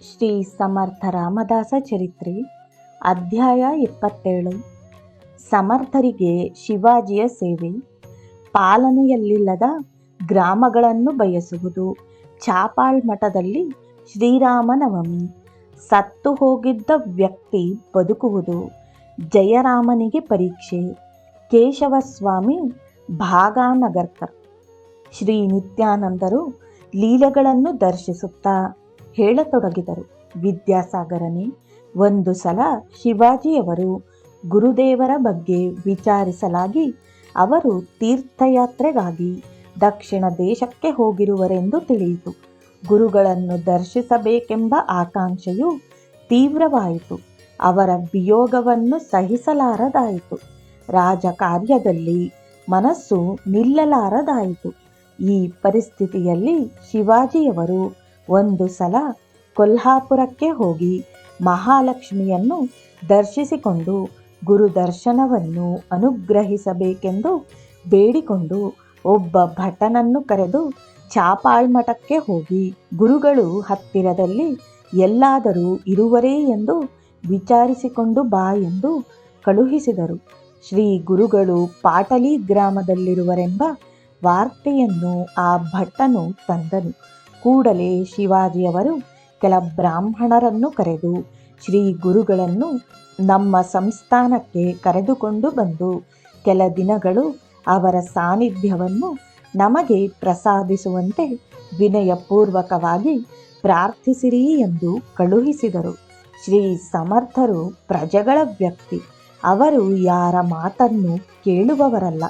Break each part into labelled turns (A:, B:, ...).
A: ಶ್ರೀ ಸಮರ್ಥ ರಾಮದಾಸ ಚರಿತ್ರೆ, ಅಧ್ಯಾಯ ಇಪ್ಪತ್ತೇಳು. ಸಮರ್ಥರಿಗೆ ಶಿವಾಜಿಯ ಸೇವೆ. ಪಾಲನೆಯಲ್ಲಿಲ್ಲದ ಗ್ರಾಮಗಳನ್ನು ಬಯಸುವುದು. ಚಾಪಾಳ್ ಮಠದಲ್ಲಿ ಶ್ರೀರಾಮನವಮಿ ಸತ್ತು ಹೋಗಿದ್ದ ವ್ಯಕ್ತಿ ಬದುಕುವುದು. ಜಯರಾಮನಿಗೆ ಪರೀಕ್ಷೆ. ಕೇಶವಸ್ವಾಮಿ ಭಾಗಾನಗರ್ಕರ್ ಶ್ರೀ ನಿತ್ಯಾನಂದರು ಲೀಲೆಗಳನ್ನು ದರ್ಶಿಸುತ್ತಾ ಹೇಳತೊಡಗಿದರು. ವಿದ್ಯಾಸಾಗರನೇ, ಒಂದು ಸಲ ಶಿವಾಜಿಯವರು ಗುರುದೇವರ ಬಗ್ಗೆ ವಿಚಾರಿಸಲಾಗಿ ಅವರು ತೀರ್ಥಯಾತ್ರೆಗಾಗಿ ದಕ್ಷಿಣ ದೇಶಕ್ಕೆ ಹೋಗಿರುವರೆಂದು ತಿಳಿಯಿತು. ಗುರುಗಳನ್ನು ದರ್ಶಿಸಬೇಕೆಂಬ ಆಕಾಂಕ್ಷೆಯು ತೀವ್ರವಾಯಿತು. ಅವರ ವಿಯೋಗವನ್ನು ಸಹಿಸಲಾರದಾಯಿತು. ರಾಜಕಾರ್ಯದಲ್ಲಿ ಮನಸ್ಸು ನಿಲ್ಲಲಾರದಾಯಿತು. ಈ ಪರಿಸ್ಥಿತಿಯಲ್ಲಿ ಶಿವಾಜಿಯವರು ಒಂದು ಸಲ ಕೊಲ್ಹಾಪುರಕ್ಕೆ ಹೋಗಿ ಮಹಾಲಕ್ಷ್ಮಿಯನ್ನು ದರ್ಶಿಸಿಕೊಂಡು ಗುರುದರ್ಶನವನ್ನು ಅನುಗ್ರಹಿಸಬೇಕೆಂದು ಬೇಡಿಕೊಂಡು ಒಬ್ಬ ಭಟನನ್ನು ಕರೆದು ಚಾಪಾಳ್ಮಠಕ್ಕೆ ಹೋಗಿ ಗುರುಗಳು ಹತ್ತಿರದಲ್ಲಿ ಎಲ್ಲಾದರೂ ಇರುವರೇ ಎಂದು ವಿಚಾರಿಸಿಕೊಂಡು ಬಾ ಎಂದು ಕಳುಹಿಸಿದರು. ಶ್ರೀ ಗುರುಗಳು ಪಾಟಲಿ ಗ್ರಾಮದಲ್ಲಿರುವರೆಂಬ ವಾರ್ತೆಯನ್ನು ಆ ಭಟ್ಟನು ತಂದನು. ಕೂಡಲೇ ಶಿವಾಜಿಯವರು ಕೆಲ ಬ್ರಾಹ್ಮಣರನ್ನು ಕರೆದು ಶ್ರೀ ಗುರುಗಳನ್ನು ನಮ್ಮ ಸಂಸ್ಥಾನಕ್ಕೆ ಕರೆದುಕೊಂಡು ಬಂದು ಕೆಲ ದಿನಗಳು ಅವರ ಸಾನ್ನಿಧ್ಯವನ್ನು ನಮಗೆ ಪ್ರಸಾದಿಸುವಂತೆ ವಿನಯಪೂರ್ವಕವಾಗಿ ಪ್ರಾರ್ಥಿಸಿರಿ ಎಂದು ಕಳುಹಿಸಿದರು. ಶ್ರೀ ಸಮರ್ಥರು ಪ್ರಜೆಗಳ ವ್ಯಕ್ತಿ. ಅವರು ಯಾರ ಮಾತನ್ನು ಕೇಳುವವರಲ್ಲ.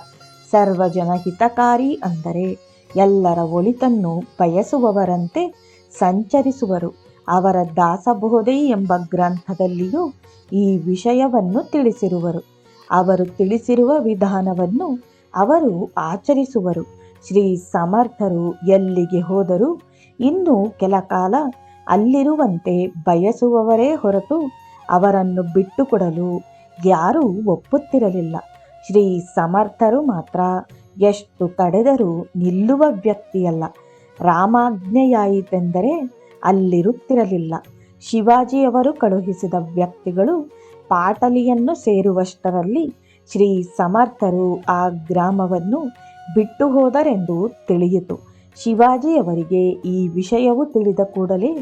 A: ಸರ್ವಜನ ಹಿತಕಾರಿ ಅಂದರೆ ಎಲ್ಲರ ಒಳಿತನ್ನು ಬಯಸುವವರಂತೆ ಸಂಚರಿಸುವರು. ಅವರ ದಾಸಬೋಧೆ ಎಂಬ ಗ್ರಂಥದಲ್ಲಿಯೂ ಈ ವಿಷಯವನ್ನು ತಿಳಿಸಿರುವರು. ಅವರು ತಿಳಿಸಿರುವ ವಿಧಾನವನ್ನು ಅವರು ಆಚರಿಸುವರು. ಶ್ರೀ ಸಮರ್ಥರು ಎಲ್ಲಿಗೆ ಹೋದರೂ ಇನ್ನೂ ಕೆಲ ಕಾಲ ಅಲ್ಲಿರುವಂತೆ ಬಯಸುವವರೇ ಹೊರತು ಅವರನ್ನು ಬಿಟ್ಟುಕೊಡಲು ಯಾರೂ ಒಪ್ಪುತ್ತಿರಲಿಲ್ಲ. ಶ್ರೀ ಸಮರ್ಥರು ಮಾತ್ರ ಎಷ್ಟು ತಡೆದರೂ ನಿಲ್ಲುವ ವ್ಯಕ್ತಿಯಲ್ಲ. ರಾಮಾಜ್ಞೆಯಾಯಿತೆಂದರೆ ಅಲ್ಲಿರುತ್ತಿರಲಿಲ್ಲ. ಶಿವಾಜಿಯವರು ಕಳುಹಿಸಿದ ವ್ಯಕ್ತಿಗಳು ಪಾಟಲಿಯನ್ನು ಸೇರುವಷ್ಟರಲ್ಲಿ ಶ್ರೀ ಸಮರ್ಥರು ಆ ಗ್ರಾಮವನ್ನು ಬಿಟ್ಟು ಹೋದರೆಂದು ತಿಳಿಯಿತು. ಶಿವಾಜಿಯವರಿಗೆ ಈ ವಿಷಯವು ತಿಳಿದ ಕೂಡಲೇ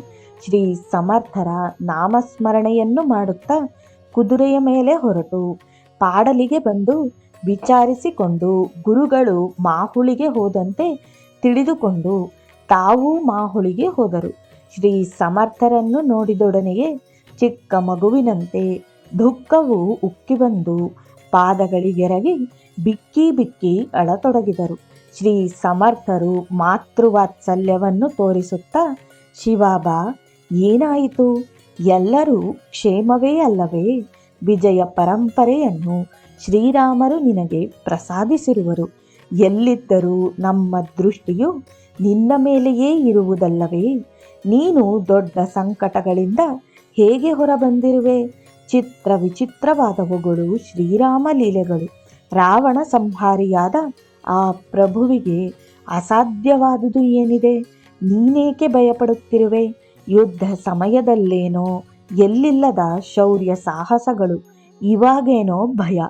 A: ಶ್ರೀ ಸಮರ್ಥರ ನಾಮಸ್ಮರಣೆಯನ್ನು ಮಾಡುತ್ತಾ ಕುದುರೆಯ ಮೇಲೆ ಹೊರಟು ಪಾಡಲಿಗೆ ಬಂದು ವಿಚಾರಿಸಿಕೊಂಡು ಗುರುಗಳು ಮಾಹುಳಿಗೆ ಹೋದಂತೆ ತಿಳಿದುಕೊಂಡು ತಾವೂ ಮಾಹುಳಿಗೆ ಹೋದರು. ಶ್ರೀ ಸಮರ್ಥರನ್ನು ನೋಡಿದೊಡನೆಯೇ ಚಿಕ್ಕ ಮಗುವಿನಂತೆ ದುಃಖವು ಉಕ್ಕಿ ಬಂದು ಪಾದಗಳಿಗೆರಗಿ ಬಿಕ್ಕಿ ಬಿಕ್ಕಿ ಅಳತೊಡಗಿದರು. ಶ್ರೀ ಸಮರ್ಥರು ಮಾತೃವಾತ್ಸಲ್ಯವನ್ನು ತೋರಿಸುತ್ತಾ, ಶಿವಾಬಾ, ಏನಾಯಿತು? ಎಲ್ಲರೂ ಕ್ಷೇಮವೇ ಅಲ್ಲವೇ? ವಿಜಯ ಪರಂಪರೆಯನ್ನು ಶ್ರೀರಾಮರು ನಿನಗೆ ಪ್ರಸಾದಿಸಿರುವರು. ಎಲ್ಲಿದ್ದರೂ ನಮ್ಮ ದೃಷ್ಟಿಯು ನಿನ್ನ ಮೇಲೆಯೇ ಇರುವುದಲ್ಲವೇ? ನೀನು ದೊಡ್ಡ ಸಂಕಟಗಳಿಂದ ಹೇಗೆ ಹೊರಬಂದಿರುವೆ? ಚಿತ್ರ ವಿಚಿತ್ರವಾದವುಗಳು ಶ್ರೀರಾಮ ಲೀಲೆಗಳು. ರಾವಣ ಸಂಹಾರಿಯಾದ ಆ ಪ್ರಭುವಿಗೆ ಅಸಾಧ್ಯವಾದುದು ಏನಿದೆ? ನೀನೇಕೆ ಭಯಪಡುತ್ತಿರುವೆ? ಯುದ್ಧ ಸಮಯದಲ್ಲೇನೋ ಎಲ್ಲಿಲ್ಲದ ಶೌರ್ಯ ಸಾಹಸಗಳು, ಇವಾಗೇನೋ ಭಯ.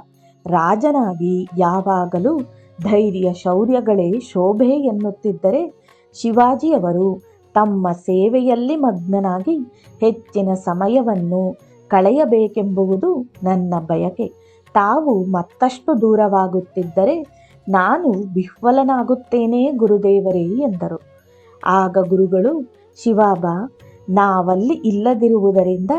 A: ರಾಜನಾಗಿ ಯಾವಾಗಲೂ ಧೈರ್ಯ ಶೌರ್ಯಗಳೇ ಶೋಭೆ ಎನ್ನುತ್ತಿದ್ದರೆ ಶಿವಾಜಿಯವರು ತಮ್ಮ ಸೇವೆಯಲ್ಲಿ ಮಗ್ನನಾಗಿ ಹೆಚ್ಚಿನ ಸಮಯವನ್ನು ಕಳೆಯಬೇಕೆಂಬುವುದು ನನ್ನ ಬಯಕೆ. ತಾವು ಮತ್ತಷ್ಟು ದೂರವಾಗುತ್ತಿದ್ದರೆ ನಾನು ವಿಹ್ವಲನಾಗುತ್ತೇನೆ ಗುರುದೇವರೇ ಎಂದರು. ಆಗ ಗುರುಗಳು, ಶಿವಾಬ, ನಾವಲ್ಲಿ ಇಲ್ಲದಿರುವುದರಿಂದ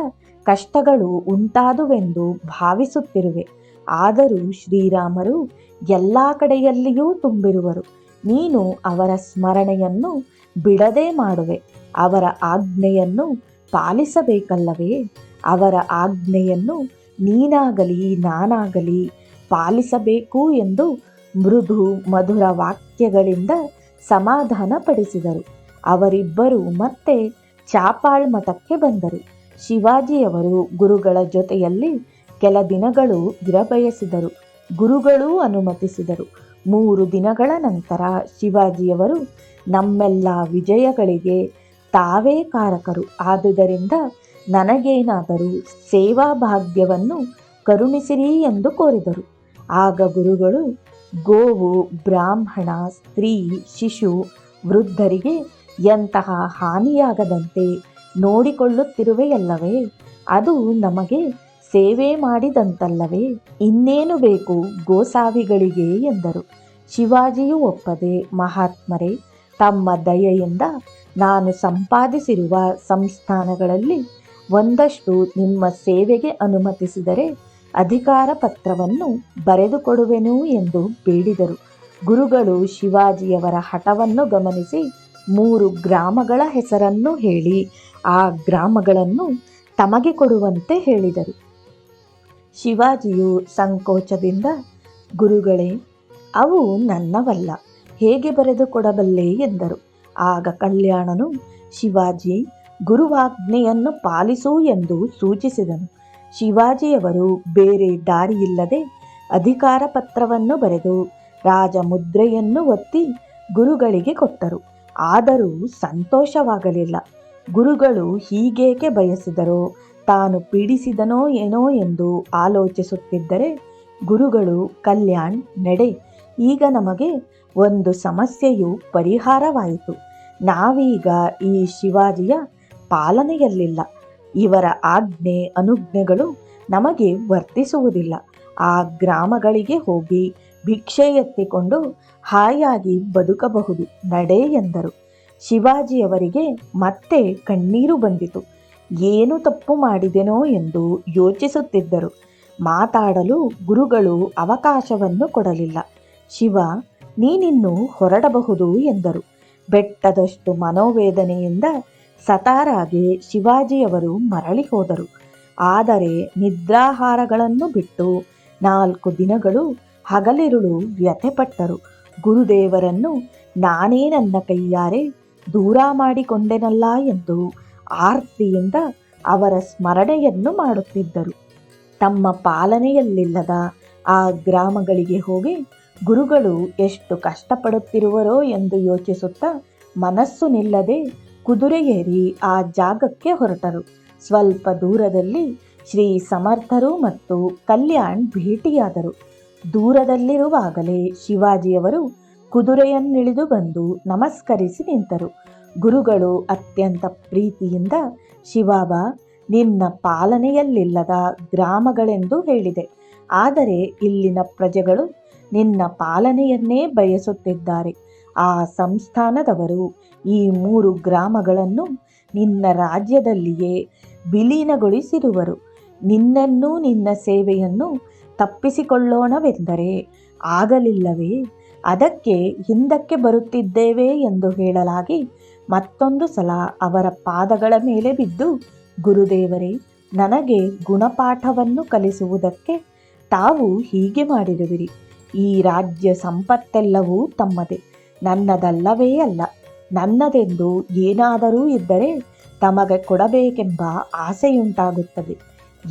A: ಕಷ್ಟಗಳು ಉಂಟಾದುವೆಂದು ಭಾವಿಸುತ್ತಿರುವೆ. ಆದರೂ ಶ್ರೀರಾಮರು ಎಲ್ಲ ಕಡೆಯಲ್ಲಿಯೂ ತುಂಬಿರುವರು. ನೀನು ಅವರ ಸ್ಮರಣೆಯನ್ನು ಬಿಡದೆ ಮಾಡುವೆ. ಅವರ ಆಜ್ಞೆಯನ್ನು ಪಾಲಿಸಬೇಕಲ್ಲವೇ? ಅವರ ಆಜ್ಞೆಯನ್ನು ನೀನಾಗಲಿ ನಾನಾಗಲಿ ಪಾಲಿಸಬೇಕು ಎಂದು ಮೃದು ಮಧುರ ವಾಕ್ಯಗಳಿಂದ ಸಮಾಧಾನ ಪಡಿಸಿದರು ಅವರಿಬ್ಬರು ಮತ್ತೆ ಚಾಪಾಳ್ ಮಠಕ್ಕೆ ಬಂದರು. ಶಿವಾಜಿಯವರು ಗುರುಗಳ ಜೊತೆಯಲ್ಲಿ ಕೆಲ ದಿನಗಳು ಇರಬಯಸಿದರು ಗುರುಗಳೂ ಅನುಮತಿಸಿದರು. ಮೂರು ದಿನಗಳ ನಂತರ ಶಿವಾಜಿಯವರು ನಮ್ಮೆಲ್ಲ ವಿಜಯಗಳಿಗೆ ತಾವೇ ಕಾರಕರು. ಆದುದರಿಂದ ನನಗೇನಾದರೂ ಸೇವಾ ಭಾಗ್ಯವನ್ನು ಕರುಣಿಸಿರಿ ಎಂದು ಕೋರಿದರು. ಆಗ ಗುರುಗಳು, ಗೋವು, ಬ್ರಾಹ್ಮಣ, ಸ್ತ್ರೀ, ಶಿಶು, ವೃದ್ಧರಿಗೆ ಎಂತಹ ಹಾನಿಯಾಗದಂತೆ ನೋಡಿಕೊಳ್ಳುತ್ತಿರುವೆಯಲ್ಲವೇ, ಅದು ನಮಗೆ ಸೇವೆ ಮಾಡಿದಂತಲ್ಲವೇ ಇನ್ನೇನು ಬೇಕು ಗೋಸಾವಿಗಳಿಗೆ ಎಂದರು. ಶಿವಾಜಿಯು ಒಪ್ಪದೆ, ಮಹಾತ್ಮರೇ, ತಮ್ಮ ದಯೆಯಿಂದ ನಾನು ಸಂಪಾದಿಸಿರುವ ಸಂಸ್ಥಾನಗಳಲ್ಲಿ ಒಂದಷ್ಟು ನಿಮ್ಮ ಸೇವೆಗೆ ಅನುಮತಿಸಿದರೆ ಅಧಿಕಾರ ಪತ್ರವನ್ನು ಬರೆದುಕೊಡುವೆನು ಎಂದು ಬೇಡಿದರು. ಗುರುಗಳು ಶಿವಾಜಿಯವರ ಹಠವನ್ನು ಗಮನಿಸಿ ಮೂರು ಗ್ರಾಮಗಳ ಹೆಸರನ್ನು ಹೇಳಿ, ಆ ಗ್ರಾಮಗಳನ್ನು ತಮಗೆ ಕೊಡುವಂತೆ ಹೇಳಿದರು. ಶಿವಾಜಿಯು ಸಂಕೋಚದಿಂದ, ಗುರುಗಳೇ, ಅವು ನನ್ನವಲ್ಲ, ಹೇಗೆ ಬರೆದುಕೊಡಬಲ್ಲೆ ಎಂದರು. ಆಗ ಕಲ್ಯಾಣನು, ಶಿವಾಜಿ, ಗುರುವಾಜ್ಞೆಯನ್ನು ಪಾಲಿಸು ಎಂದು ಸೂಚಿಸಿದನು. ಶಿವಾಜಿಯವರು ಬೇರೆ ದಾರಿಯಿಲ್ಲದೆ ಅಧಿಕಾರ ಪತ್ರವನ್ನು ಬರೆದು ರಾಜಮುದ್ರೆಯನ್ನು ಒತ್ತಿ ಗುರುಗಳಿಗೆ ಕೊಟ್ಟರು. ಆದರೂ ಸಂತೋಷವಾಗಲಿಲ್ಲ. ಗುರುಗಳು ಹೀಗೇಕೆ ಬಯಸಿದರೋ ತಾನು ಪೀಡಿಸಿದನೋ ಏನೋ ಎಂದು ಆಲೋಚಿಸುತ್ತಿದ್ದರೆ ಗುರುಗಳು, ಕಲ್ಯಾಣ್, ನಡೆ, ಈಗ ನಮಗೆ ಒಂದು ಸಮಸ್ಯೆಯು ಪರಿಹಾರವಾಯಿತು. ನಾವೀಗ ಈ ಶಿವಾಜಿಯ ಪಾಲನೆಯಲ್ಲಿಲ್ಲ. ಇವರ ಆಜ್ಞೆ, ಅನುಜ್ಞೆಗಳು ನಮಗೆ ವರ್ತಿಸುವುದಿಲ್ಲ. ಆ ಗ್ರಾಮಗಳಿಗೆ ಹೋಗಿ ಭಿಕ್ಷೆ ಎತ್ತಿಕೊಂಡು ಹಾಯಾಗಿ ಬದುಕಬಹುದು, ನಡೆ ಎಂದರು. ಶಿವಾಜಿಯವರಿಗೆ ಮತ್ತೆ ಕಣ್ಣೀರು ಬಂದಿತು. ಏನು ತಪ್ಪು ಮಾಡಿದೆನೋ ಎಂದು ಯೋಚಿಸುತ್ತಿದ್ದರು. ಮಾತಾಡಲು ಗುರುಗಳು ಅವಕಾಶವನ್ನು ಕೊಡಲಿಲ್ಲ. ಶಿವ, ನೀನಿನ್ನು ಹೊರಡಬಹುದು ಎಂದರು. ಬೆಟ್ಟದಷ್ಟು ಮನೋವೇದನೆಯಿಂದ ಸತಾರಾಗಿ ಶಿವಾಜಿಯವರು ಮರಳಿ ಹೋದರು. ಆದರೆ ನಿದ್ರಾಹಾರಗಳನ್ನು ಬಿಟ್ಟು ನಾಲ್ಕು ದಿನಗಳು ಹಗಲಿರುಳು ವ್ಯಥೆಪಟ್ಟರು. ಗುರುದೇವರನ್ನು ನಾನೇ ನನ್ನ ಕೈಯಾರೆ ದೂರ ಮಾಡಿಕೊಂಡೆನಲ್ಲ ಎಂದು ಆರ್ತಿಯಿಂದ ಅವರ ಸ್ಮರಣೆಯನ್ನು ಮಾಡುತ್ತಿದ್ದರು. ತಮ್ಮ ಪಾಲನೆಯಲ್ಲಿಲ್ಲದ ಆ ಗ್ರಾಮಗಳಿಗೆ ಹೋಗಿ ಗುರುಗಳು ಎಷ್ಟು ಕಷ್ಟಪಡುತ್ತಿರುವರೋ ಎಂದು ಯೋಚಿಸುತ್ತಾ ಮನಸ್ಸು ನಿಲ್ಲದೆ ಕುದುರೆಯೇರಿ ಆ ಜಾಗಕ್ಕೆ ಹೊರಟರು. ಸ್ವಲ್ಪ ದೂರದಲ್ಲಿ ಶ್ರೀ ಸಮರ್ಥರು ಮತ್ತು ಕಲ್ಯಾಣ್ ಭೇಟಿಯಾದರು. ದೂರದಲ್ಲಿರುವಾಗಲೇ ಶಿವಾಜಿಯವರು ಕುದುರೆಯನ್ನಿಳಿದು ಬಂದು ನಮಸ್ಕರಿಸಿ ನಿಂತರು. ಗುರುಗಳು ಅತ್ಯಂತ ಪ್ರೀತಿಯಿಂದ, ಶಿವಾಬ, ನಿನ್ನ ಪಾಲನೆಯಲ್ಲಿಲ್ಲದ ಗ್ರಾಮಗಳೆಂದು ಹೇಳಿದೆ. ಆದರೆ ಇಲ್ಲಿನ ಪ್ರಜೆಗಳು ನಿನ್ನ ಪಾಲನೆಯನ್ನೇ ಬಯಸುತ್ತಿದ್ದಾರೆ. ಆ ಸಂಸ್ಥಾನದವರು ಈ ಮೂರು ಗ್ರಾಮಗಳನ್ನು ನಿನ್ನ ರಾಜ್ಯದಲ್ಲಿಯೇ ವಿಲೀನಗೊಳಿಸಿರುವರು. ನಿನ್ನನ್ನು ನಿನ್ನ ಸೇವೆಯನ್ನು ತಪ್ಪಿಸಿಕೊಳ್ಳೋಣವೆಂದರೆ ಆಗಲಿಲ್ಲವೇ? ಅದಕ್ಕೆ ಹಿಂದಕ್ಕೆ ಬರುತ್ತಿದ್ದೇವೆ ಎಂದು ಹೇಳಲಾಗಿ ಮತ್ತೊಂದು ಸಲ ಅವರ ಪಾದಗಳ ಮೇಲೆ ಬಿದ್ದು, ಗುರುದೇವರೇ, ನನಗೆ ಗುಣಪಾಠವನ್ನು ಕಲಿಸುವುದಕ್ಕೆ ತಾವು ಹೀಗೆ ಮಾಡಿರುವಿರಿ. ಈ ರಾಜ್ಯ ಸಂಪತ್ತೆಲ್ಲವೂ ತಮ್ಮದೇ. ನನ್ನದಲ್ಲವೇ ಅಲ್ಲ, ನನ್ನದೆಂದು ಏನಾದರೂ ಇದ್ದರೆ ತಮಗೆ ಕೊಡಬೇಕೆಂಬ ಆಸೆಯುಂಟಾಗುತ್ತದೆ.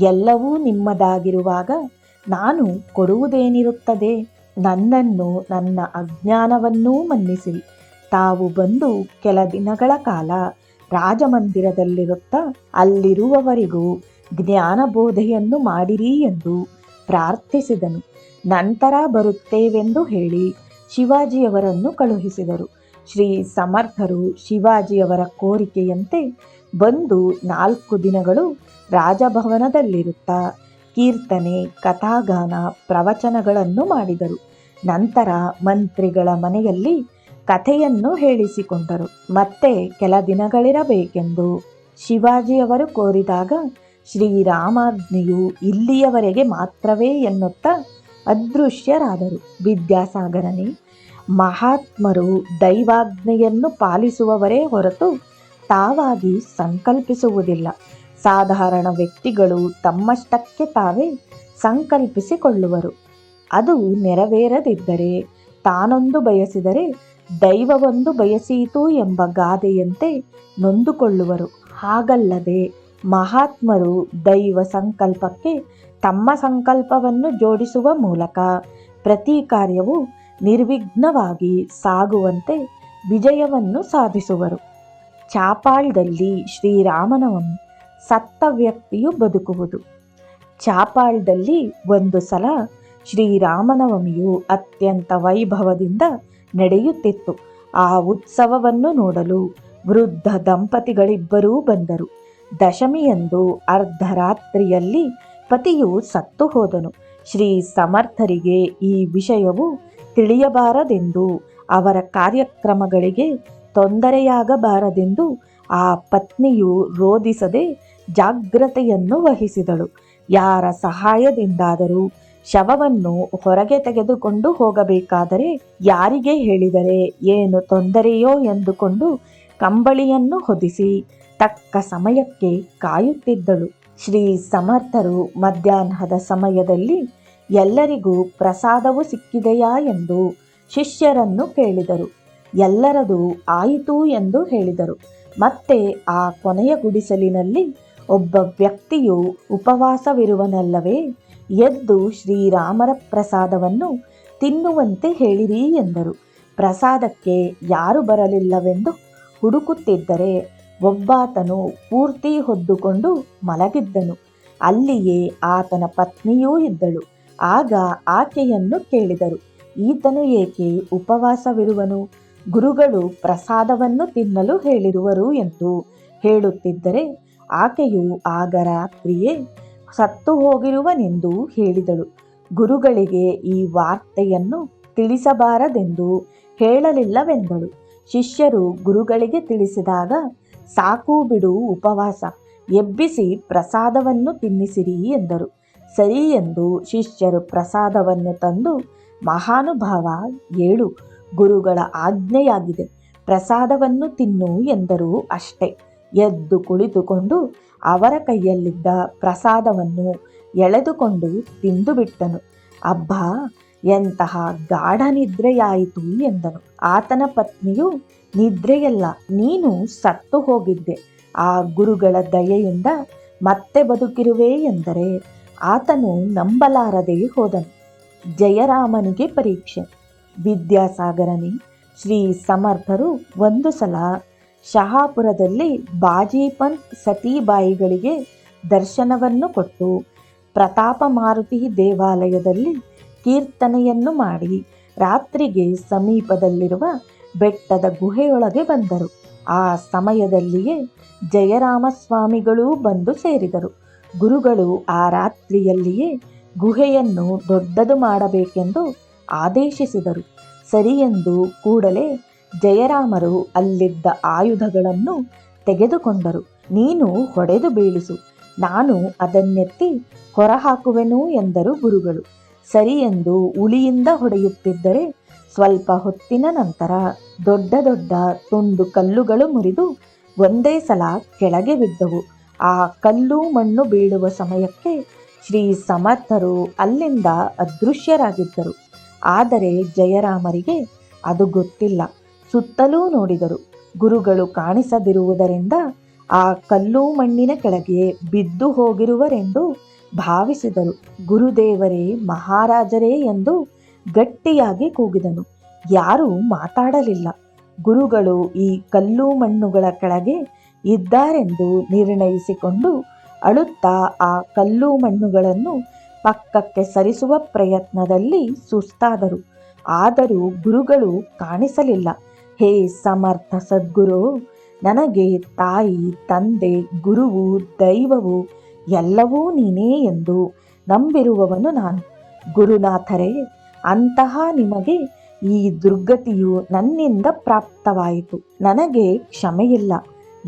A: ಎಲ್ಲವೂ ನಿಮ್ಮದಾಗಿರುವಾಗ ನಾನು ಕೊಡುವುದೇನಿರುತ್ತದೆ? ನನ್ನನ್ನು ನನ್ನ ಅಜ್ಞಾನವನ್ನೂ ಮನ್ನಿಸಿರಿ. ತಾವು ಬಂದು ಕೆಲ ದಿನಗಳ ಕಾಲ ರಾಜಮಂದಿರದಲ್ಲಿರುತ್ತಾ ಅಲ್ಲಿರುವವರಿಗೂ ಜ್ಞಾನಬೋಧೆಯನ್ನು ಮಾಡಿರಿ ಎಂದು ಪ್ರಾರ್ಥಿಸಿದನು. ನಂತರ ಬರುತ್ತೇವೆಂದು ಹೇಳಿ ಶಿವಾಜಿಯವರನ್ನು ಕಳುಹಿಸಿದರು. ಶ್ರೀ ಸಮರ್ಥರು ಶಿವಾಜಿಯವರ ಕೋರಿಕೆಯಂತೆ ಬಂದು ನಾಲ್ಕು ದಿನಗಳು ರಾಜಭವನದಲ್ಲಿರುತ್ತಾ ಕೀರ್ತನೆ, ಕಥಾಗಾನ, ಪ್ರವಚನಗಳನ್ನು ಮಾಡಿದರು. ನಂತರ ಮಂತ್ರಿಗಳ ಮನೆಯಲ್ಲಿ ಕಥೆಯನ್ನು ಹೇಳಿಸಿಕೊಂಡರು. ಮತ್ತೆ ಕೆಲ ದಿನಗಳಿರಬೇಕೆಂದು ಶಿವಾಜಿಯವರು ಕೋರಿದಾಗ, ಶ್ರೀರಾಮಾಜ್ಞೆಯು ಇಲ್ಲಿಯವರೆಗೆ ಮಾತ್ರವೇ ಎನ್ನುತ್ತಾ ಅದೃಶ್ಯರಾದರು. ವಿದ್ಯಾಸಾಗರನೇ, ಮಹಾತ್ಮರು ದೈವಾಜ್ಞೆಯನ್ನು ಪಾಲಿಸುವವರೇ ಹೊರತು ತಾವಾಗಿ ಸಂಕಲ್ಪಿಸುವುದಿಲ್ಲ. ಸಾಧಾರಣ ವ್ಯಕ್ತಿಗಳು ತಮ್ಮಷ್ಟಕ್ಕೆ ತಾವೇ ಸಂಕಲ್ಪಿಸಿಕೊಳ್ಳುವರು. ಅದು ನೆರವೇರದಿದ್ದರೆ, ತಾನೊಂದು ಬಯಸಿದರೆ ದೈವವೊಂದು ಬಯಸೀತು ಎಂಬ ಗಾದೆಯಂತೆ ನೊಂದುಕೊಳ್ಳುವರು. ಹಾಗಲ್ಲದೆ ಮಹಾತ್ಮರು ದೈವ ಸಂಕಲ್ಪಕ್ಕೆ ತಮ್ಮ ಸಂಕಲ್ಪವನ್ನು ಜೋಡಿಸುವ ಮೂಲಕ ಪ್ರತಿ ಕಾರ್ಯವು ನಿರ್ವಿಘ್ನವಾಗಿ ಸಾಗುವಂತೆ ವಿಜಯವನ್ನು ಸಾಧಿಸುವರು. ಚಾಪಾಳ್ದಲ್ಲಿ ಶ್ರೀರಾಮನವಮಿ ಸತ್ತ ವ್ಯಕ್ತಿಯು ಬದುಕುವುದು. ಚಾಪಾಳ್ದಲ್ಲಿ ಒಂದು ಸಲ ಶ್ರೀರಾಮನವಮಿಯು ಅತ್ಯಂತ ವೈಭವದಿಂದ ನಡೆಯುತ್ತಿತ್ತು. ಆ ಉತ್ಸವವನ್ನು ನೋಡಲು ವೃದ್ಧ ದಂಪತಿಗಳಿಬ್ಬರೂ ಬಂದರು. ದಶಮಿಯಂದು ಅರ್ಧರಾತ್ರಿಯಲ್ಲಿ ಪತಿಯು ಸತ್ತು ಹೋದನು. ಶ್ರೀ ಸಮರ್ಥರಿಗೆ ಈ ವಿಷಯವು ತಿಳಿಯಬಾರದೆಂದು, ಅವರ ಕಾರ್ಯಕ್ರಮಗಳಿಗೆ ತೊಂದರೆಯಾಗಬಾರದೆಂದು ಆ ಪತ್ನಿಯು ರೋಧಿಸದೆ ಜಾಗ್ರತೆಯನ್ನು ವಹಿಸಿದಳು. ಯಾರ ಸಹಾಯದಿಂದಾದರೂ ಶವವನ್ನು ಹೊರಗೆ ತೆಗೆದುಕೊಂಡು ಹೋಗಬೇಕಾದರೆ ಯಾರಿಗೆ ಹೇಳಿದರೆ? ಏನು ತೊಂದರೆಯೋ ಎಂದುಕೊಂಡು ಕಂಬಳಿಯನ್ನು ಹೊದಿಸಿ ತಕ್ಕ ಸಮಯಕ್ಕೆ ಕಾಯುತ್ತಿದ್ದಳು. ಶ್ರೀ ಸಮರ್ಥರು ಮಧ್ಯಾಹ್ನದ ಸಮಯದಲ್ಲಿ ಎಲ್ಲರಿಗೂ ಪ್ರಸಾದವು ಸಿಕ್ಕಿದೆಯಾ ಎಂದು ಶಿಷ್ಯರನ್ನು ಕೇಳಿದರು. ಎಲ್ಲರದು ಆಯಿತು ಎಂದು ಹೇಳಿದರು. ಮತ್ತೆ ಆ ಕೊನೆಯ ಗುಡಿಸಲಿನಲ್ಲಿ ಒಬ್ಬ ವ್ಯಕ್ತಿಯು ಉಪವಾಸವಿರುವನಲ್ಲವೇ? ಎದ್ದು ಶ್ರೀರಾಮರ ಪ್ರಸಾದವನ್ನು ತಿನ್ನುವಂತೆ ಹೇಳಿರಿ ಎಂದರು. ಪ್ರಸಾದಕ್ಕೆ ಯಾರು ಬರಲಿಲ್ಲವೆಂದು ಹುಡುಕುತ್ತಿದ್ದರೆ ಒಬ್ಬಾತನು ಪೂರ್ತಿ ಹೊದ್ದುಕೊಂಡು ಮಲಗಿದ್ದನು. ಅಲ್ಲಿಯೇ ಆತನ ಪತ್ನಿಯೂ ಇದ್ದಳು. ಆಗ ಆಕೆಯನ್ನು ಕೇಳಿದರು, ಈತನು ಏಕೆ ಉಪವಾಸವಿರುವನು? ಗುರುಗಳು ಪ್ರಸಾದವನ್ನು ತಿನ್ನಲು ಹೇಳಿರುವರು ಎಂದು ಹೇಳುತ್ತಿದ್ದರೆ ಆಕೆಯು ಆಗ ರಾತ್ರಿಯೇ ಸತ್ತು ಹೋಗಿರುವನೆಂದು ಹೇಳಿದಳು. ಗುರುಗಳಿಗೆ ಈ ವಾರ್ತೆಯನ್ನು ತಿಳಿಸಬಾರದೆಂದು ಹೇಳಲಿಲ್ಲವೆಂದಳು. ಶಿಷ್ಯರು ಗುರುಗಳಿಗೆ ತಿಳಿಸಿದಾಗ, ಸಾಕು ಬಿಡು ಉಪವಾಸ, ಎಬ್ಬಿಸಿ ಪ್ರಸಾದವನ್ನು ತಿನ್ನಿಸಿರಿ ಎಂದರು. ಸರಿ ಎಂದು ಶಿಷ್ಯರು ಪ್ರಸಾದವನ್ನು ತಂದು, ಮಹಾನುಭಾವ, ಏಳು, ಗುರುಗಳ ಆಜ್ಞೆಯಾಗಿದೆ, ಪ್ರಸಾದವನ್ನು ತಿನ್ನು ಎಂದರು ಅಷ್ಟೇ. ಎದ್ದು ಕುಳಿತುಕೊಂಡು ಅವರ ಕೈಯಲ್ಲಿದ್ದ ಪ್ರಸಾದವನ್ನು ಎಳೆದುಕೊಂಡು ತಿಂದು ಬಿಟ್ಟನು ಅಬ್ಬಾ, ಎಂತಹ ಗಾಢ ನಿದ್ರೆಯಾಯಿತು ಎಂದನು. ಆತನ ಪತ್ನಿಯು ನಿದ್ರೆಯಲ್ಲ, ನೀನು ಸತ್ತು ಹೋಗಿದ್ದೆ. ಆ ಗುರುಗಳ ದಯೆಯಿಂದ ಮತ್ತೆ ಬದುಕಿರುವೆ ಎಂದರೆ ಆತನು ನಂಬಲಾರದೆ ಹೋದನು. ಜಯರಾಮನಿಗೆ ಪರೀಕ್ಷೆ. ವಿದ್ಯಾಸಾಗರನೇ, ಶ್ರೀ ಸಮರ್ಥರು ಒಂದು ಸಲ ಶಹಾಪುರದಲ್ಲಿ ಬಾಜಿಪಂತ್ ಸತೀಬಾಯಿಗಳಿಗೆ ದರ್ಶನವನ್ನು ಕೊಟ್ಟು ಪ್ರತಾಪ ಮಾರುತಿ ದೇವಾಲಯದಲ್ಲಿ ಕೀರ್ತನೆಯನ್ನು ಮಾಡಿ ರಾತ್ರಿಗೆ ಸಮೀಪದಲ್ಲಿರುವ ಬೆಟ್ಟದ ಗುಹೆಯೊಳಗೆ ಬಂದರು. ಆ ಸಮಯದಲ್ಲಿಯೇ ಜಯರಾಮಸ್ವಾಮಿಗಳೂ ಬಂದು ಸೇರಿದರು. ಗುರುಗಳು ಆ ರಾತ್ರಿಯಲ್ಲಿಯೇ ಗುಹೆಯನ್ನು ದೊಡ್ಡದು ಮಾಡಬೇಕೆಂದು ಆದೇಶಿಸಿದರು. ಸರಿಯೆಂದು ಕೂಡಲೇ ಜಯರಾಮರು ಅಲ್ಲಿದ್ದ ಆಯುಧಗಳನ್ನು ತೆಗೆದುಕೊಂಡರು. ನೀನು ಹೊಡೆದು ಬೀಳಿಸು. ನಾನು ಅದನ್ನೆತ್ತಿ ಹೊರಹಾಕುವೆನು ಎಂದರು ಗುರುಗಳು. ಸರಿ ಎಂದು ಉಳಿಯಿಂದ ಹೊಡೆಯುತ್ತಿದ್ದರೆ ಸ್ವಲ್ಪ ಹೊತ್ತಿನ ನಂತರ ದೊಡ್ಡ ದೊಡ್ಡ ತುಂಡು ಕಲ್ಲುಗಳು ಮುರಿದು ಒಂದೇ ಸಲ ಕೆಳಗೆ ಬಿದ್ದವು. ಆ ಕಲ್ಲು ಮಣ್ಣು ಬೀಳುವ ಸಮಯಕ್ಕೆ ಶ್ರೀ ಸಮರ್ಥರು ಅಲ್ಲಿಂದ ಅದೃಶ್ಯರಾಗಿದ್ದರು. ಆದರೆ ಜಯರಾಮರಿಗೆ ಅದು ಗೊತ್ತಿಲ್ಲ. ಸುತ್ತಲೂ ನೋಡಿದರು. ಗುರುಗಳು ಕಾಣಿಸದಿರುವುದರಿಂದ ಆ ಕಲ್ಲು ಮಣ್ಣಿನ ಕೆಳಗೆ ಬಿದ್ದು ಹೋಗಿರುವರೆಂದು ಭಾವಿಸಿದರು. ಗುರುದೇವರೇ, ಮಹಾರಾಜರೇ ಎಂದು ಗಟ್ಟಿಯಾಗಿ ಕೂಗಿದನು. ಯಾರೂ ಮಾತಾಡಲಿಲ್ಲ. ಗುರುಗಳು ಈ ಕಲ್ಲು ಮಣ್ಣುಗಳ ಕೆಳಗೆ ಇದ್ದಾರೆಂದು ನಿರ್ಣಯಿಸಿಕೊಂಡು ಅಳುತ್ತಾ ಆ ಕಲ್ಲು ಮಣ್ಣುಗಳನ್ನು ಪಕ್ಕಕ್ಕೆ ಸರಿಸುವ ಪ್ರಯತ್ನದಲ್ಲಿ ಸುಸ್ತಾದರು. ಆದರೂ ಗುರುಗಳು ಕಾಣಿಸಲಿಲ್ಲ. ಹೇ ಸಮರ್ಥ ಸದ್ಗುರು, ನನಗೆ ತಾಯಿ, ತಂದೆ, ಗುರುವು, ದೈವವು ಎಲ್ಲವೂ ನೀನೇ ಎಂದು ನಂಬಿರುವವನು ನಾನು. ಗುರುನಾಥರೇ, ಅಂತಹ ನಿಮಗೆ ಈ ದುರ್ಗತಿಯು ನನ್ನಿಂದ ಪ್ರಾಪ್ತವಾಯಿತು. ನನಗೆ ಕ್ಷಮೆಯಿಲ್ಲ.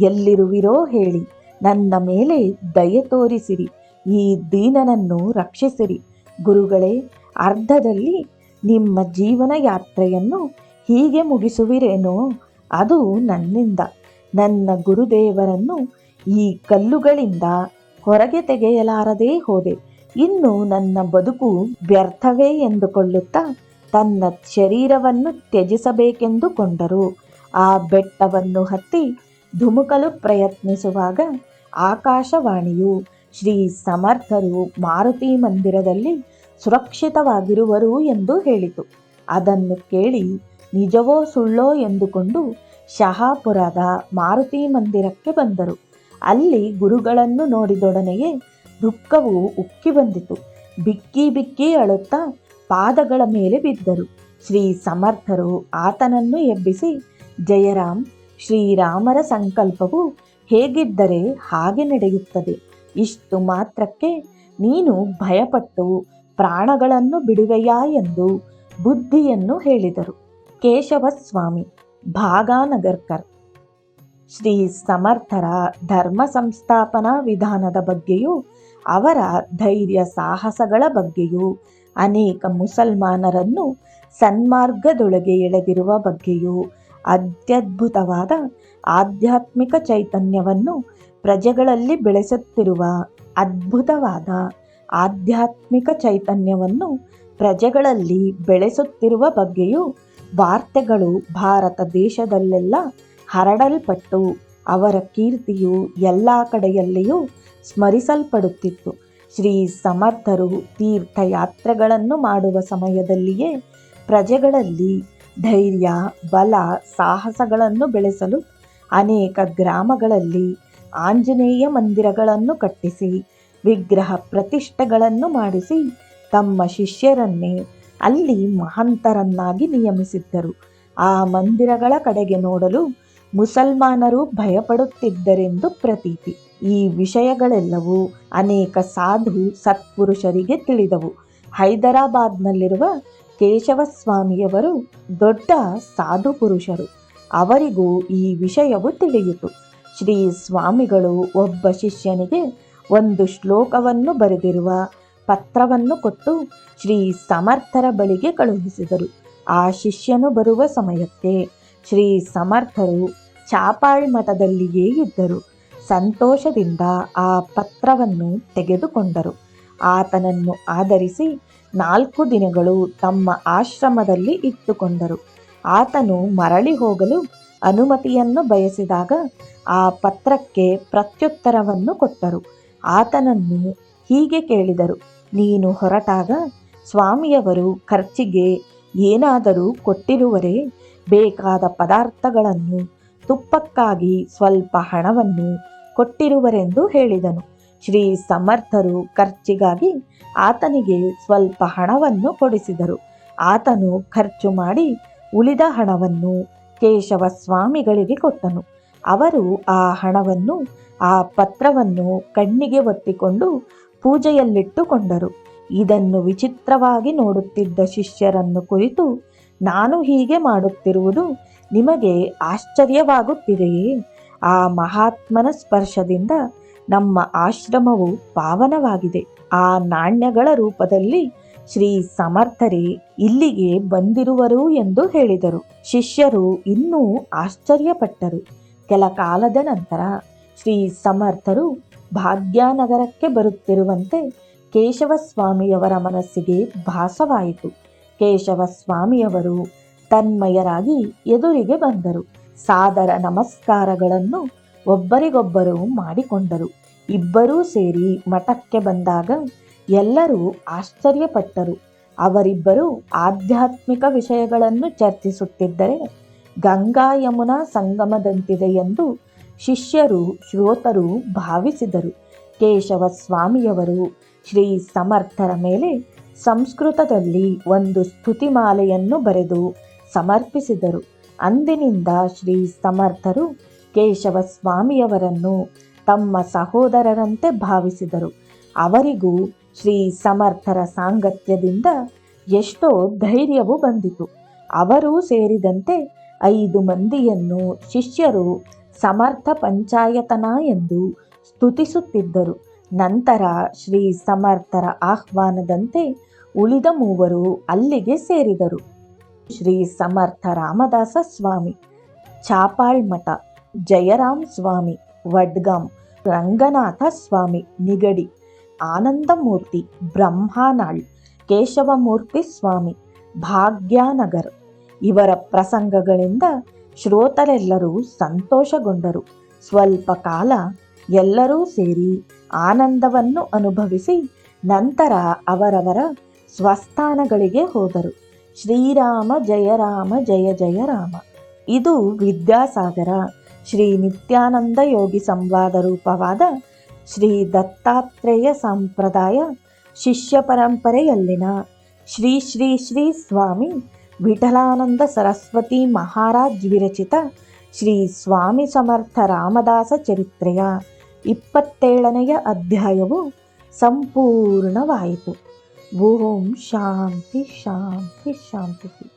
A: ಎಲ್ಲಿರುವಿರೋ ಹೇಳಿ. ನನ್ನ ಮೇಲೆ ದಯೆ ತೋರಿಸಿರಿ. ಈ ದೀನನನ್ನು ರಕ್ಷಿಸಿರಿ. ಗುರುಗಳೇ, ಅರ್ಧದಲ್ಲಿ ನಿಮ್ಮ ಜೀವನ ಯಾತ್ರೆಯನ್ನು ಹೀಗೆ ಮುಗಿಸುವಿರೇನೋ? ಅದು ನನ್ನಿಂದ. ನನ್ನ ಗುರುದೇವರನ್ನು ಈ ಕಲ್ಲುಗಳಿಂದ ಹೊರಗೆ ತೆಗೆಯಲಾರದೇ ಹೋದೆ. ಇನ್ನು ನನ್ನ ಬದುಕು ವ್ಯರ್ಥವೇ ಎಂದುಕೊಳ್ಳುತ್ತಾ ತನ್ನ ಶರೀರವನ್ನು ತ್ಯಜಿಸಬೇಕೆಂದುಕೊಂಡರು ಆ ಬೆಟ್ಟವನ್ನು ಹತ್ತಿ ಧುಮುಕಲು ಪ್ರಯತ್ನಿಸುವಾಗ ಆಕಾಶವಾಣಿಯು ಶ್ರೀ ಸಮರ್ಥರು ಮಾರುತಿ ಮಂದಿರದಲ್ಲಿ ಸುರಕ್ಷಿತವಾಗಿರುವರು ಎಂದು ಹೇಳಿತು. ಅದನ್ನು ಕೇಳಿ ನಿಜವೋ ಸುಳ್ಳೋ ಎಂದುಕೊಂಡು ಶಹಾಪುರದ ಮಾರುತಿ ಮಂದಿರಕ್ಕೆ ಬಂದರು. ಅಲ್ಲಿ ಗುರುಗಳನ್ನು ನೋಡಿದೊಡನೆಯೇ ದುಃಖವು ಉಕ್ಕಿ ಬಂದಿತು. ಬಿಕ್ಕಿ ಬಿಕ್ಕಿ ಅಳುತ್ತಾ ಪಾದಗಳ ಮೇಲೆ ಬಿದ್ದರು. ಶ್ರೀ ಸಮರ್ಥರು ಆತನನ್ನು ಎಬ್ಬಿಸಿ, ಜಯರಾಮ್, ಶ್ರೀರಾಮರ ಸಂಕಲ್ಪವು ಹೇಗಿದ್ದರೆ ಹಾಗೆ ನಡೆಯುತ್ತದೆ. ಇಷ್ಟು ಮಾತ್ರಕ್ಕೆ ನೀನು ಭಯಪಟ್ಟು ಪ್ರಾಣಗಳನ್ನು ಬಿಡುವೆಯಾ? ಎಂದು ಬುದ್ಧಿಯನ್ನು ಹೇಳಿದರು. ಕೇಶವಸ್ವಾಮಿ, ಭಾಗಾನಗರ್ಕರ್. ಶ್ರೀ ಸಮರ್ಥರ ಧರ್ಮ ಸಂಸ್ಥಾಪನಾ ವಿಧಾನದ ಬಗ್ಗೆಯೂ, ಅವರ ಧೈರ್ಯ ಸಾಹಸಗಳ ಬಗ್ಗೆಯೂ, ಅನೇಕ ಮುಸಲ್ಮಾನರನ್ನು ಸನ್ಮಾರ್ಗದೊಳಗೆ ಎಳೆದಿರುವ ಬಗ್ಗೆಯೂ ಅತ್ಯದ್ಭುತವಾದ ಆಧ್ಯಾತ್ಮಿಕ ಚೈತನ್ಯವನ್ನು ಪ್ರಜೆಗಳಲ್ಲಿ ಬೆಳೆಸುತ್ತಿರುವ ಅದ್ಭುತವಾದ ಆಧ್ಯಾತ್ಮಿಕ ಚೈತನ್ಯವನ್ನು ಪ್ರಜೆಗಳಲ್ಲಿ ಬೆಳೆಸುತ್ತಿರುವ ಬಗ್ಗೆಯೂ ವಾರ್ತೆಗಳು ಭಾರತ ದೇಶದಲ್ಲೆಲ್ಲ ಹರಡಲ್ಪಟ್ಟು ಅವರ ಕೀರ್ತಿಯು ಎಲ್ಲ ಕಡೆಯಲ್ಲಿಯೂ ಸ್ಮರಿಸಲ್ಪಡುತ್ತಿತ್ತು. ಶ್ರೀ ಸಮರ್ಥರು ತೀರ್ಥಯಾತ್ರೆಗಳನ್ನು ಮಾಡುವ ಸಮಯದಲ್ಲಿಯೇ ಪ್ರಜೆಗಳಲ್ಲಿ ಧೈರ್ಯ, ಬಲ, ಸಾಹಸಗಳನ್ನು ಬೆಳೆಸಲು ಅನೇಕ ಗ್ರಾಮಗಳಲ್ಲಿ ಆಂಜನೇಯ ಮಂದಿರಗಳನ್ನು ಕಟ್ಟಿಸಿ, ವಿಗ್ರಹ ಪ್ರತಿಷ್ಠೆಗಳನ್ನು ಮಾಡಿಸಿ ತಮ್ಮ ಶಿಷ್ಯರನ್ನೇ ಅಲ್ಲಿ ಮಹಂತರನ್ನಾಗಿ ನಿಯಮಿಸಿದ್ದರು. ಆ ಮಂದಿರಗಳ ಕಡೆಗೆ ನೋಡಲು ಮುಸಲ್ಮಾನರು ಭಯಪಡುತ್ತಿದ್ದರೆಂದು ಪ್ರತೀತಿ. ಈ ವಿಷಯಗಳೆಲ್ಲವೂ ಅನೇಕ ಸಾಧು ಸತ್ಪುರುಷರಿಗೆ ತಿಳಿದವು. ಹೈದರಾಬಾದ್ನಲ್ಲಿರುವ ಕೇಶವಸ್ವಾಮಿಯವರು ದೊಡ್ಡ ಸಾಧು ಪುರುಷರು ಅವರಿಗೂ ಈ ವಿಷಯವು ತಿಳಿಯಿತು. ಶ್ರೀ ಸ್ವಾಮಿಗಳು ಒಬ್ಬ ಶಿಷ್ಯನಿಗೆ ಒಂದು ಶ್ಲೋಕವನ್ನು ಬರೆದಿರುವ ಪತ್ರವನ್ನು ಕೊಟ್ಟು ಶ್ರೀ ಸಮರ್ಥರ ಬಳಿಗೆ ಕಳುಹಿಸಿದರು. ಆ ಶಿಷ್ಯನು ಬರುವ ಸಮಯಕ್ಕೆ ಶ್ರೀ ಸಮರ್ಥರು ಚಾಪಾಳ್ ಮಠದಲ್ಲಿಯೇ ಇದ್ದರು. ಸಂತೋಷದಿಂದ ಆ ಪತ್ರವನ್ನು ತೆಗೆದುಕೊಂಡರು. ಆತನನ್ನು ಆಧರಿಸಿ ನಾಲ್ಕು ದಿನಗಳು ತಮ್ಮ ಆಶ್ರಮದಲ್ಲಿ ಇಟ್ಟುಕೊಂಡರು. ಆತನು ಮರಳಿ ಹೋಗಲು ಅನುಮತಿಯನ್ನು ಬಯಸಿದಾಗ ಆ ಪತ್ರಕ್ಕೆ ಪ್ರತ್ಯುತ್ತರವನ್ನು ಕೊಟ್ಟರು. ಆತನನ್ನು ಹೀಗೆ ಕೇಳಿದರು. ನೀನು ಹೊರಟಾಗ ಸ್ವಾಮಿಯವರು ಖರ್ಚಿಗೆ ಏನಾದರೂ ಕೊಟ್ಟಿರುವರೆ ಬೇಕಾದ ಪದಾರ್ಥಗಳನ್ನು ತುಪ್ಪಕ್ಕಾಗಿ ಸ್ವಲ್ಪ ಹಣವನ್ನು ಕೊಟ್ಟಿರುವರೆಂದು ಹೇಳಿದನು. ಶ್ರೀ ಸಮರ್ಥರು ಖರ್ಚಿಗಾಗಿ ಆತನಿಗೆ ಸ್ವಲ್ಪ ಹಣವನ್ನು ಕೊಡಿಸಿದರು. ಆತನು ಖರ್ಚು ಮಾಡಿ ಉಳಿದ ಹಣವನ್ನು ಕೇಶವ ಸ್ವಾಮಿಗಳಿಗೆ ಕೊಟ್ಟನು. ಅವರು ಆ ಹಣವನ್ನು, ಆ ಪತ್ರವನ್ನು ಕಣ್ಣಿಗೆ ಒತ್ತಿಕೊಂಡು ಪೂಜೆಯಲ್ಲಿಟ್ಟುಕೊಂಡರು. ಇದನ್ನು ವಿಚಿತ್ರವಾಗಿ ನೋಡುತ್ತಿದ್ದ ಶಿಷ್ಯರನ್ನು ಕುರಿತು, ನಾನು ಹೀಗೆ ಮಾಡುತ್ತಿರುವುದು ನಿಮಗೆ ಆಶ್ಚರ್ಯವಾಗುತ್ತಿದೆಯೇ? ಆ ಮಹಾತ್ಮನ ಸ್ಪರ್ಶದಿಂದ ನಮ್ಮ ಆಶ್ರಮವು ಪಾವನವಾಗಿದೆ. ಆ ನಾಣ್ಯಗಳ ರೂಪದಲ್ಲಿ ಶ್ರೀ ಸಮರ್ಥರೇ ಇಲ್ಲಿಗೆ ಬಂದಿರುವರು ಎಂದು ಹೇಳಿದರು. ಶಿಷ್ಯರು ಇನ್ನೂ ಆಶ್ಚರ್ಯಪಟ್ಟರು. ಕೆಲ ಕಾಲದ ನಂತರ ಶ್ರೀ ಸಮರ್ಥರು ಭಾಗ್ಯನಗರಕ್ಕೆ ಬರುತ್ತಿರುವಂತೆ ಕೇಶವಸ್ವಾಮಿಯವರ ಮನಸ್ಸಿಗೆ ಭಾಸವಾಯಿತು. ಕೇಶವಸ್ವಾಮಿಯವರು ತನ್ಮಯರಾಗಿ ಎದುರಿಗೆ ಬಂದರು. ಸಾದರ ನಮಸ್ಕಾರಗಳನ್ನು ಒಬ್ಬರಿಗೊಬ್ಬರು ಮಾಡಿಕೊಂಡರು. ಇಬ್ಬರೂ ಸೇರಿ ಮಠಕ್ಕೆ ಬಂದಾಗ ಎಲ್ಲರೂ ಆಶ್ಚರ್ಯಪಟ್ಟರು. ಅವರಿಬ್ಬರು ಆಧ್ಯಾತ್ಮಿಕ ವಿಷಯಗಳನ್ನು ಚರ್ಚಿಸುತ್ತಿದ್ದರೆ ಗಂಗಾ ಯಮುನಾ ಸಂಗಮದಂತಿದೆ ಎಂದು ಶಿಷ್ಯರು, ಶ್ರೋತರು ಭಾವಿಸಿದರು. ಕೇಶವ ಸ್ವಾಮಿಯವರು ಶ್ರೀ ಸಮರ್ಥರ ಮೇಲೆ ಸಂಸ್ಕೃತದಲ್ಲಿ ಒಂದು ಸ್ತುತಿಮಾಲೆಯನ್ನು ಬರೆದು ಸಮರ್ಪಿಸಿದರು. ಅಂದಿನಿಂದ ಶ್ರೀ ಸಮರ್ಥರು ಕೇಶವ ಸ್ವಾಮಿಯವರನ್ನು ತಮ್ಮ ಸಹೋದರರಂತೆ ಭಾವಿಸಿದರು. ಅವರಿಗೂ ಶ್ರೀ ಸಮರ್ಥರ ಸಾಂಗತ್ಯದಿಂದ ಎಷ್ಟೋ ಧೈರ್ಯವು ಬಂದಿತು. ಅವರೂ ಸೇರಿದಂತೆ ಐದು ಮಂದಿಯನ್ನು ಶಿಷ್ಯರು ಸಮರ್ಥ ಪಂಚಾಯತನ ಎಂದು ಸ್ತುತಿಸುತ್ತಿದ್ದರು. ನಂತರ ಶ್ರೀ ಸಮರ್ಥರ ಆಹ್ವಾನದಂತೆ ಉಳಿದ ಮೂವರು ಅಲ್ಲಿಗೆ ಸೇರಿದರು. ಶ್ರೀ ಸಮರ್ಥ ರಾಮದಾಸ ಸ್ವಾಮಿ, ಚಾಪಾಳ್ ಮಠ ಜಯರಾಮ್ ಸ್ವಾಮಿ, ವಡ್ಗಾಂ, ರಂಗನಾಥ ಸ್ವಾಮಿ, ನಿಗಡಿ, ಆನಂದಮೂರ್ತಿ, ಬ್ರಹ್ಮಾನಾಳ್, ಕೇಶವಮೂರ್ತಿ ಸ್ವಾಮಿ, ಭಾಗ್ಯಾನಗರ್. ಇವರ ಪ್ರಸಂಗಗಳಿಂದ ಶ್ರೋತರೆಲ್ಲರೂ ಸಂತೋಷಗೊಂಡರು. ಸ್ವಲ್ಪ ಕಾಲ ಎಲ್ಲರೂ ಸೇರಿ ಆನಂದವನ್ನು ಅನುಭವಿಸಿ ನಂತರ ಅವರವರ ಸ್ವಸ್ಥಾನಗಳಿಗೆ ಹೋದರು. ಶ್ರೀರಾಮ ಜಯ ರಾಮ ಜಯ ಜಯ ರಾಮ. ಇದು ವಿದ್ಯಾಸಾಗರ, ಶ್ರೀ ನಿತ್ಯಾನಂದ ಯೋಗಿ ಸಂವಾದ ರೂಪವಾದ ಶ್ರೀ ದತ್ತಾತ್ರೇಯ ಸಂಪ್ರದಾಯ ಶಿಷ್ಯ ಪರಂಪರೆಯಲ್ಲಿನ ಶ್ರೀ ಶ್ರೀ ಶ್ರೀ ಸ್ವಾಮಿ ವಿಠಲಾನಂದ ಸರಸ್ವತಿ ಮಹಾರಾಜ್ ವಿರಚಿತ ಶ್ರೀ ಸ್ವಾಮಿ ಸಮರ್ಥ ರಾಮದಾಸ ಚರಿತ್ರೆಯ ಇಪ್ಪತ್ತೇಳನೆಯ ಅಧ್ಯಾಯವು ಸಂಪೂರ್ಣವಾಯಿತು. ಓಂ ಶಾಂತಿ ಶಾಂತಿ ಶಾಂತಿ.